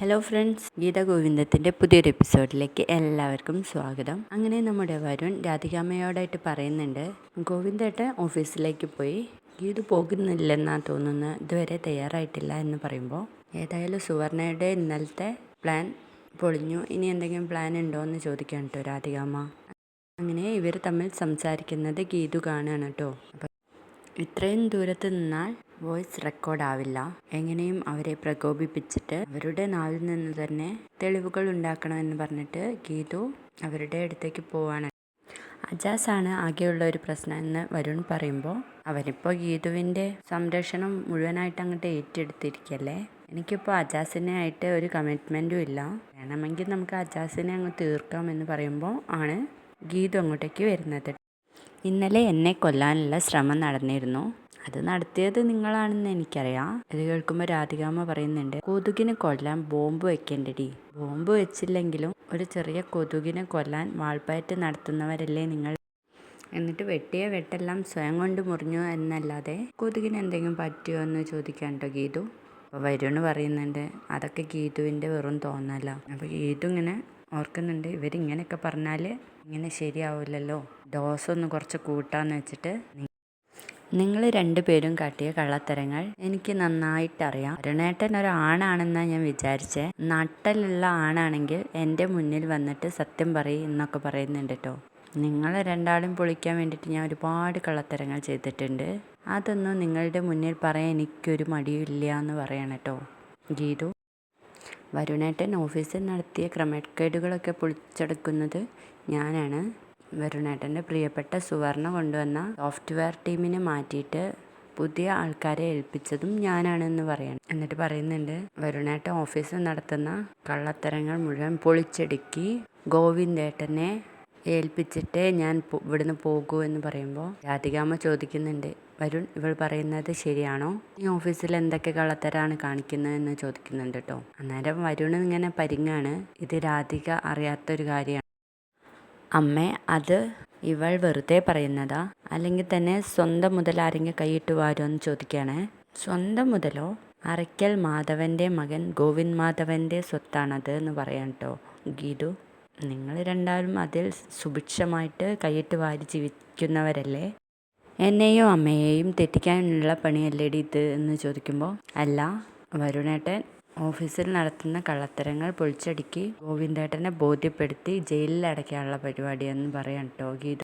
Hello friends Geetha ഗോവിന്ദത്തിന്റെ പുതിയൊരു എപ്പിസോഡിലേക്ക് എല്ലാവർക്കും സ്വാഗതം. അങ്ങനെ നമ്മുടെ വരുൺ രാധികാമ്മയോടായിട്ട് പറയുന്നുണ്ട് ഗോവിന്ദേട്ട ഓഫീസിലേക്ക് പോയി. ഗീതു പോകുന്നില്ലെന്നാണ് തോന്നുന്നത് ഇതുവരെ തയ്യാറായിട്ടില്ല എന്ന് പറയുമ്പോൾ ഏതായാലും സുവർണയുടെ ഇന്നലത്തെ പ്ലാൻ പൊളിഞ്ഞു. ഇനി എന്തെങ്കിലും പ്ലാൻ ഉണ്ടോ എന്ന് ചോദിക്കാൻ കേട്ടോ രാധികാമ്മ. അങ്ങനെ ഇവർ തമ്മിൽ സംസാരിക്കുന്നത് ഗീതു കാണുകയാണ് കേട്ടോ ഇത്രയും ദൂരത്ത് നിന്നാൽ വോയിസ് റെക്കോർഡ് ആവില്ല എങ്ങനെയും അവരെ പ്രകോപിപ്പിച്ചിട്ട് അവരുടെ നാവിൽ നിന്ന് തന്നെ തെളിവുകൾ ഉണ്ടാക്കണമെന്ന് പറഞ്ഞിട്ട് ഗീതു അവരുടെ അടുത്തേക്ക് പോവാണ്. അജാസാണ് ആകെയുള്ള ഒരു പ്രശ്നം എന്ന് വരുൺ പറയുമ്പോൾ അവരിപ്പോൾ ഗീതുവിന്റെ സംരക്ഷണം മുഴുവനായിട്ട് അങ്ങോട്ട് ഏറ്റെടുത്തിരിക്കല്ലേ? എനിക്കിപ്പോൾ അജാസിനെ ആയിട്ട് ഒരു കമ്മിറ്റ്മെന്റും ഇല്ല. വേണമെങ്കിൽ നമുക്ക് അജാസിനെ അങ്ങ് തീർക്കാം എന്ന് പറയുമ്പോൾ ആണ് ഗീതു അങ്ങോട്ടേക്ക് വരുന്നത്. ഇന്നലെ എന്നെ കൊല്ലാനുള്ള ശ്രമം നടന്നിരുന്നു. അത് നടത്തിയത് നിങ്ങളാണെന്ന് എനിക്കറിയാം. അത് കേൾക്കുമ്പോൾ രാധികാമ്മ പറയുന്നുണ്ട് കൊതുകിനെ കൊല്ലാൻ ബോംബ് വെക്കേണ്ടടി. ബോംബ് വെച്ചില്ലെങ്കിലും ഒരു ചെറിയ കൊതുകിനെ കൊല്ലാൻ വാൾപ്പയറ്റ് നടത്തുന്നവരല്ലേ നിങ്ങൾ? എന്നിട്ട് വെട്ടിയ വെട്ടെല്ലാം സ്വയം കൊണ്ട് മുറിഞ്ഞു എന്നല്ലാതെ കൊതുകിന് എന്തെങ്കിലും പറ്റിയോ എന്ന് ചോദിക്കാൻ ഗീതു? അപ്പോൾ വരുണ് പറയുന്നുണ്ട് അതൊക്കെ ഗീതുവിന്റെ വെറും തോന്നല. അപ്പോൾ ഗീതു ഇങ്ങനെ ഓർക്കുന്നുണ്ട് ഇവരിങ്ങനെയൊക്കെ പറഞ്ഞാൽ ഇങ്ങനെ ശരിയാവില്ലല്ലോ ഡോസ് ഒന്ന് കുറച്ച് കൂട്ടാന്ന് വെച്ചിട്ട് നിങ്ങൾ രണ്ടുപേരും കാട്ടിയ കള്ളത്തരങ്ങൾ എനിക്ക് നന്നായിട്ടറിയാം. അരുണേട്ടൻ ഒരു ആണാണെന്നാ ഞാൻ വിചാരിച്ചേ. നട്ടലുള്ള ആണാണെങ്കിൽ എന്റെ മുന്നിൽ വന്നിട്ട് സത്യം പറയും എന്നൊക്കെ പറയുന്നുണ്ട് കേട്ടോ നിങ്ങൾ രണ്ടാളും പൊളിക്കാൻ വേണ്ടിയിട്ട് ഞാൻ ഒരുപാട് കള്ളത്തരങ്ങൾ ചെയ്തിട്ടുണ്ട്. അതൊന്നും നിങ്ങളുടെ മുന്നിൽ പറയാൻ എനിക്കൊരു മടിയില്ല എന്ന് പറയണം കേട്ടോ ഗീതു വരുണേട്ടൻ ഓഫീസിൽ നടത്തിയ ക്രമക്കേടുകളൊക്കെ പൊളിച്ചെടുക്കുന്നത് ഞാനാണ്. വരുണേട്ടന്റെ പ്രിയപ്പെട്ട സുവർണ കൊണ്ടുവന്ന സോഫ്റ്റ്വെയർ ടീമിനെ മാറ്റിയിട്ട് പുതിയ ആൾക്കാരെ ഏൽപ്പിച്ചതും ഞാനാണെന്ന് പറയണം. എന്നിട്ട് പറയുന്നുണ്ട് വരുണേട്ടൻ ഓഫീസിൽ നടത്തുന്ന കള്ളത്തരങ്ങൾ മുഴുവൻ പൊളിച്ചടുക്കി ഗോവിന്ദേട്ടനെ ഏൽപ്പിച്ചിട്ടേ ഞാൻ ഇവിടുന്ന് പോകൂ എന്ന് പറയുമ്പോൾ രാധികാമ്മ ചോദിക്കുന്നുണ്ട് വരുൺ ഇവൾ പറയുന്നത് ശരിയാണോ? ഈ ഓഫീസിൽ എന്തൊക്കെ കള്ളത്തരാണ് കാണിക്കുന്നതെന്ന് ചോദിക്കുന്നുണ്ട് കേട്ടോ അന്നേരം വരുൺ ഇങ്ങനെ പരിങ്ങാണ് ഇത് രാധിക അറിയാത്തൊരു കാര്യമാണ് അമ്മേ അത് ഇവൾ വെറുതെ പറയുന്നതാ? അല്ലെങ്കിൽ തന്നെ സ്വന്തം മുതൽ ആരെങ്കിലും കൈയിട്ട് വാരോ എന്ന് ചോദിക്കുകയാണ്? സ്വന്തം മുതലോ? അറയ്ക്കൽ മാധവന്റെ മകൻ ഗോവിന്ദ് മാധവന്റെ സ്വത്താണത് എന്ന് പറയാം കേട്ടോ ഗീതു നിങ്ങൾ രണ്ടാളും അതിൽ സുഭിക്ഷമായിട്ട് കൈയിട്ട് വാരി ജീവിക്കുന്നവരല്ലേ? എന്നെയും അമ്മയെയും തെറ്റിക്കാനുള്ള പണിയല്ലേടി ഇത് എന്ന് ചോദിക്കുമ്പോൾ അല്ല വരുണേട്ടൻ ഓഫീസിൽ നടത്തുന്ന കള്ളത്തരങ്ങൾ പൊളിച്ചടുക്കി ഗോവിന്ദേട്ടനെ ബോധ്യപ്പെടുത്തി ജയിലിൽ അടയ്ക്കാനുള്ള പരിപാടിയെന്ന് പറയാം കേട്ടോ ഗീത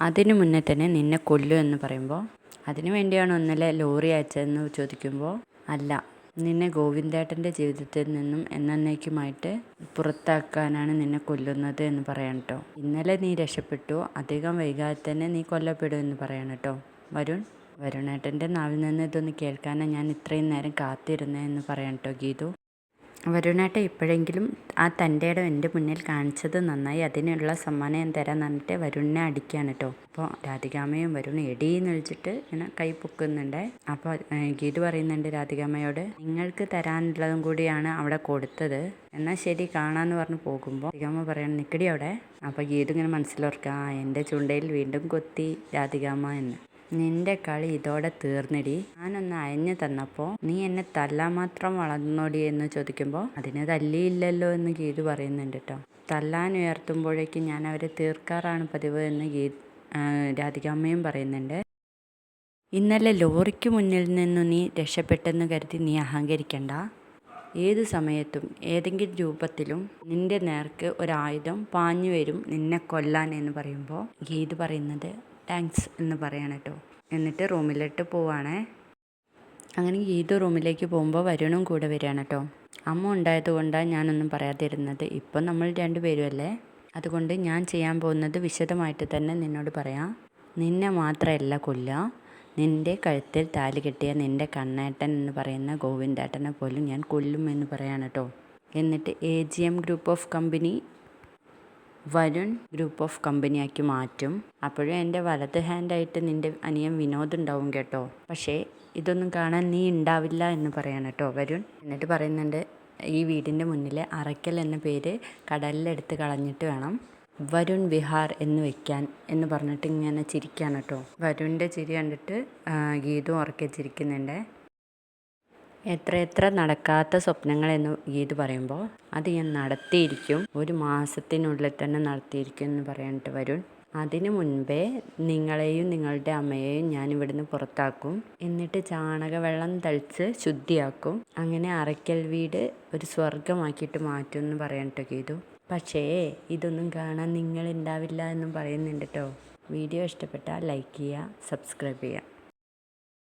അതിനു മുന്നേ തന്നെ നിന്നെ കൊല്ലു എന്ന് പറയുമ്പോൾ അതിനു വേണ്ടിയാണ് ഒന്നിലെ ലോറി അയച്ചതെന്ന് ചോദിക്കുമ്പോൾ അല്ല നിന്നെ ഗോവിന്ദേട്ടന്റെ ജീവിതത്തിൽ നിന്നും എന്നേക്കുമായിട്ട് പുറത്താക്കാനാണ് നിന്നെ കൊല്ലുന്നത് എന്ന് പറയാം കേട്ടോ ഇന്നലെ നീ രക്ഷപ്പെട്ടു അധികം വൈകാതെ തന്നെ നീ കൊല്ലപ്പെടും എന്ന് പറയണം കേട്ടോ വരുൺ? വരുണേട്ടന്റെ നാവിൽ നിന്ന് ഇതൊന്ന് കേൾക്കാനാണ് ഞാൻ ഇത്രയും നേരം കാത്തിരുന്നതെന്ന് പറയാം കേട്ടോ ഗീതു. വരുണേട്ട ഇപ്പോഴെങ്കിലും ആ തന്റെ ഇടം എന്റെ മുന്നിൽ കാണിച്ചത് നന്നായി അതിനുള്ള സമ്മാനം ഞാൻ തരാൻ പറഞ്ഞിട്ട് വരുണിനെ അടിക്കുകയാണ് കേട്ടോ അപ്പോൾ രാധികാമ്മയും വരുൺ എടീന്ന് വിളിച്ചിട്ട് ഇങ്ങനെ കൈ പൊക്കുന്നുണ്ട്. അപ്പോൾ ഗീതു പറയുന്നുണ്ട് രാധികാമയോട് നിങ്ങൾക്ക് തരാനുള്ളതും കൂടിയാണ് അവിടെ കൊടുത്തത്. എന്നാൽ ശരി കാണാന്ന് പറഞ്ഞ് പോകുമ്പോൾ രാധികാമ പറയണം നിക്കടി അവിടെ. അപ്പോൾ ഗീതു ഇങ്ങനെ മനസ്സിലോർക്കുക എന്റെ ചുണ്ടയിൽ വീണ്ടും കൊത്തി രാധികാമ എന്ന്. നിന്റെ കളി ഇതോടെ തീർന്നിടി. ഞാനൊന്ന് അയഞ്ഞു തന്നപ്പോൾ നീ എന്നെ തല്ലാൻ മാത്രം വളർന്നോടി എന്ന് ചോദിക്കുമ്പോൾ അതിന് തല്ലിയില്ലല്ലോ എന്ന് ഗീതു പറയുന്നുണ്ട് കേട്ടോ തല്ലാൻ ഉയർത്തുമ്പോഴേക്കും ഞാൻ അവരെ തീർക്കാറാണ് പതിവ് എന്ന് ഗീ രാധികാമ്മയും പറയുന്നുണ്ട്. ഇന്നലെ ലോറിക്ക് മുന്നിൽ നിന്നു നീ രക്ഷപ്പെട്ടെന്ന് കരുതി നീ അഹങ്കരിക്കണ്ട. ഏത് സമയത്തും ഏതെങ്കിലും രൂപത്തിലും നിന്റെ നേർക്ക് ഒരായുധം പാഞ്ഞു വരും നിന്നെ കൊല്ലാൻ എന്ന് പറയുമ്പോൾ ഗീത് പറയുന്നത് താങ്ക്സ് എന്ന് പറയണം കേട്ടോ എന്നിട്ട് റൂമിലിട്ട് പോവാണേ. അങ്ങനെ ഗീതു റൂമിലേക്ക് പോകുമ്പോൾ വരുണും കൂടെ വരികയാണ് കേട്ടോ അമ്മ ഉണ്ടായത് കൊണ്ടാണ് ഞാനൊന്നും പറയാതിരുന്നത്. ഇപ്പം നമ്മൾ രണ്ടുപേരുമല്ലേ അതുകൊണ്ട് ഞാൻ ചെയ്യാൻ പോകുന്നത് വിശദമായിട്ട് തന്നെ നിന്നോട് പറയാം. നിന്നെ മാത്രമല്ല കൊല്ലുക നിന്റെ കഴുത്തിൽ താലി കെട്ടിയ നിന്റെ കണ്ണേട്ടൻ എന്ന് പറയുന്ന ഗോവിന്ദേട്ടനെ പോലും ഞാൻ കൊല്ലും എന്ന് പറയാണ് കേട്ടോ എന്നിട്ട് A G M group of company Varun group of കമ്പനിയാക്കി മാറ്റും. അപ്പോഴും എന്റെ വലത് ഹാൻഡായിട്ട് നിന്റെ അനിയൻ വിനോദ് ഉണ്ടാവും കേട്ടോ. പക്ഷേ ഇതൊന്നും കാണാൻ നീ ഉണ്ടാവില്ല എന്ന് പറയാണ് കേട്ടോ വരുൺ. എന്നിട്ട് പറയുന്നുണ്ട് ഈ വീടിന്റെ മുന്നിൽ അറയ്ക്കൽ എന്ന പേര് കടലിലെടുത്ത് കളഞ്ഞിട്ട് വേണം വരുൺ വിഹാർ എന്ന് വെക്കാൻ എന്ന് പറഞ്ഞിട്ട് ഇങ്ങനെ ചിരിക്കുകയാണ് കേട്ടോ. വരുണിന്റെ ചിരി കണ്ടിട്ട് ഗീതും ഉറക്കെ ചിരിക്കുന്നുണ്ട്. എത്ര എത്ര നടക്കാത്ത സ്വപ്നങ്ങൾ എന്ന് ഗീത് പറയുമ്പോൾ അത് ഞാൻ നടത്തിയിരിക്കും. ഒരു മാസത്തിനുള്ളിൽ തന്നെ നടത്തിയിരിക്കും എന്ന് പറയാനിട്ട് വരും അതിനു മുൻപേ നിങ്ങളെയും നിങ്ങളുടെ അമ്മയെയും ഞാൻ ഇവിടുന്ന് പുറത്താക്കും. എന്നിട്ട് ചാണകവെള്ളം തളിച്ച് ശുദ്ധിയാക്കും. അങ്ങനെ അറയ്ക്കൽ വീട് ഒരു സ്വർഗമാക്കിയിട്ട് മാറ്റും എന്ന് പറയാനിട്ട് ഗീതു. പക്ഷേ ഇതൊന്നും കാണാൻ നിങ്ങൾ ഉണ്ടാവില്ല എന്നും പറയുന്നുണ്ട് കേട്ടോ. വീഡിയോ ഇഷ്ടപ്പെട്ടാൽ ലൈക്ക് ചെയ്യുക സബ്സ്ക്രൈബ് ചെയ്യുക.